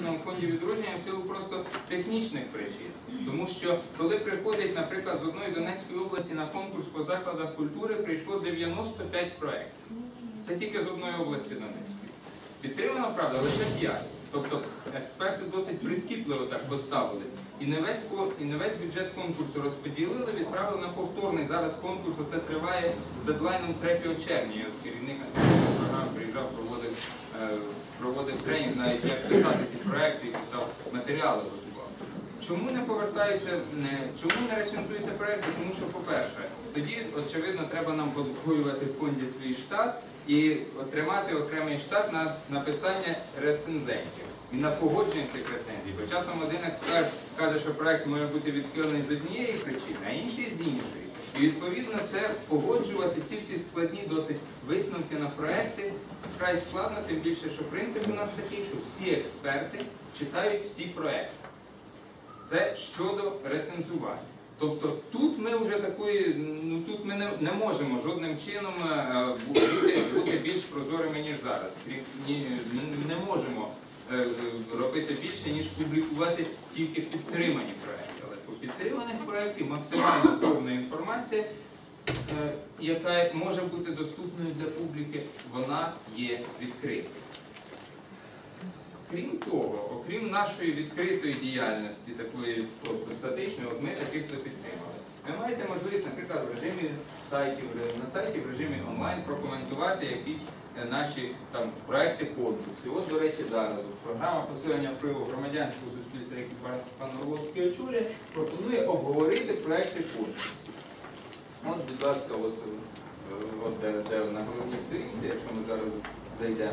Міжнародному фонді відродження в силу просто технічних причин. Тому що коли приходить, наприклад, з одної Донецької області на конкурс по закладах культури прийшло 95 проєктів. Це тільки з одної області Донецької. Підтримано, правда, лише 5. Тобто експерти досить прискіпливо так поставились. І не весь, бюджет конкурсу розподілили, відправили на повторний. Зараз конкурс оце триває з дедлайном 3 червня. І тренінг, навіть як писати ці проекти і писав матеріали готував. Чому не повертаються, чому не рецензуються проекти? Тому що, по-перше, тоді, очевидно, треба нам подвоювати в фонді свій штат і отримати окремий штат на написання рецензентів і на погодження цих рецензій. Бо часом один експерт каже, що проект може бути відхилений з однієї причини, а інший з іншої. І відповідно це погоджувати ці всі складні досить висновки на проекти вкрай складно, тим більше, що принцип у нас такий, що всі експерти читають всі проекти. Це щодо рецензування. Тобто тут ми вже такої, ну тут ми не, не можемо жодним чином е, бути, бути більш прозорими, ніж зараз. Ні, не- можемо е, робити більше, ніж публікувати тільки підтримані проекти. Але по підтриманих проєктів максимально повна інформація, е, яка може бути доступною для публіки, вона є відкритою. Крім того, окрім нашої відкритої діяльності, такої просто статичної, ми таких то підтримали. Ви маєте можливість, наприклад, в режимі сайтів, на сайті в режимі онлайн прокоментувати якісь е, наші там проекти конкурси. От, до речі, зараз програма посилення впливу громадянського суспільства, яку пан, Орловський очолює, пропонує обговорити проекти конкурсів. От, будь ласка, от, е, от де, де на головній сторінці, якщо ми зараз зайдемо.